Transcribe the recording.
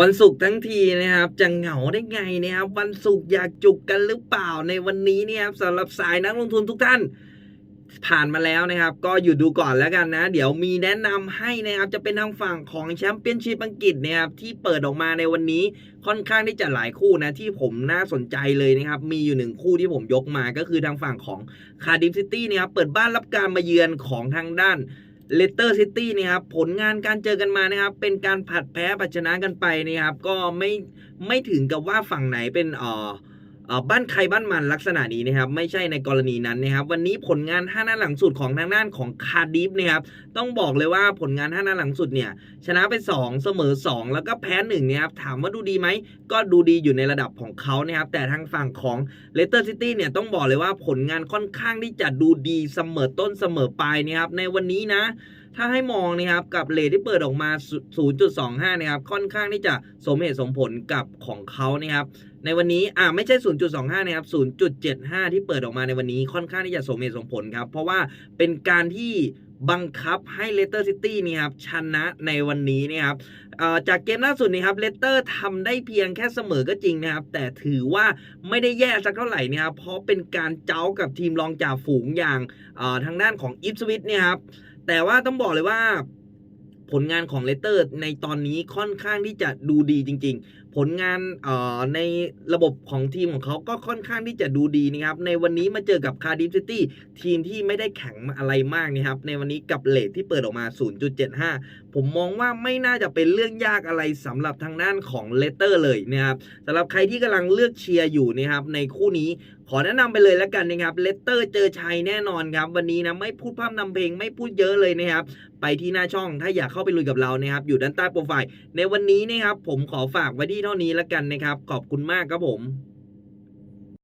วันศุกร์ทั้งทีนะครับจะเหงาได้ไงนะครับวันศุกร์อยากจุกกันหรือเปล่าในวันนี้เนี่ยครับสำหรับสายนักลงทุนทุกท่าน ผ่านมาแล้วนะครับ ก็อยู่ดูก่อนแล้วกันนะ เดี๋ยวมีแนะนำให้นะครับจะเป็นทางฝั่งของแชมเปี้ยนชิพอังกฤษนะครับที่เปิดออกมาในวันนี้ค่อนข้างที่จะหลายคู่นะที่ผมน่าสนใจเลยนะครับ มีอยู่หนึ่งคู่ที่ผมยกมาก็คือทางฝั่งของคาร์ดิฟซิตี้นะครับเปิดบ้านรับการมาเยือนของทางด้าน เลสเตอร์ซิตี้นะครับผลงานการเจอกันมานะครับ เป็นการผัดแพ้ผัดชนะกันไปนะครับ ก็ไม่ไม่ถึงกับว่าฝั่งไหนเป็นอ่อเอ่อ บ้านใครบ้านมันลักษณะนี้นะครับ ไม่ใช่ในกรณีนั้นนะครับ วันนี้ผลงาน5หน้าหลังสุดของทางด้านของคาร์ดิฟนะครับต้องบอกเลยว่าผลงาน5หน้าหลังสุดเนี่ยชนะไป 2 เสมอ 2 แล้วก็แพ้1นี่ยครับถามว่าดูดีไหมก็ดูดีอยู่ในระดับของเขานะครับแต่ทางฝั่งของเลสเตอร์ซิตี้เนี่ยต้องบอกเลยว่าผลงานค่อนข้างที่จะดูดีเสมอต้นเสมอปลายนะครับในวันนี้นะ ถ้าให้มองนะครับกับเลทที่เปิดออกมา 0.25 นะครับ ค่อนข้างที่จะสมเหตุสมผลกับของเขานะครับในวันนี้อ่าไม่ใช่ 0.25 นะครับ 0.75 ที่เปิดออกมาในวันนี้ค่อนข้างที่จะสมเหตุสมผลครับ เพราะว่าเป็นการที่บังคับให้เลสเตอร์ซิตี้นี่ครับชนะในวันนี้นะครับจากเกมล่าสุดนี้ครับเลสเตอร์ทำได้เพียงแค่เสมอก็จริงนะครับ แต่ถือว่าไม่ได้แย่สักเท่าไหร่นะครับเพราะเป็นการเจ้ากับทีมรองจ่าฝูงอย่างทางด้านของอิฟสวิตเนี่ยครับ แต่ว่าต้องบอกเลยว่า ผลงานของเลเตอร์ในตอนนี้ค่อนข้างที่จะดูดีจริง ๆ ผลงานเอ่อในระบบของทีมของเขาก็ค่อนข้างที่จะดูดีนะครับ ในวันนี้มาเจอกับคาร์ดิฟซิตี้ทีมที่ไม่ได้แข็งอะไรมากนะครับ ในวันนี้กับเลทที่เปิดออกมา 0.75 ผมมองว่าไม่น่าจะเป็นเรื่องยากอะไรสำหรับทางด้านของเลเตอร์เลยนะครับสำหรับใครที่กำลังเลือกเชียร์อยู่นะครับในคู่นี้ขอแนะนำไปเลยแล้วกันนะครับเลสเตอร์เจอชัยแน่นอนครับ วันนี้นะไม่พูดพร่ำนำเพลงไม่พูดเยอะเลยนะครับ ไปที่หน้าช่องถ้าอยากเข้าไปลุยกับเรานะครับอยู่ด้านใต้โปรไฟล์ในวันนี้นะครับผมขอฝากไว้ที่เท่านี้แล้วกันนะครับ ขอบคุณมากครับผม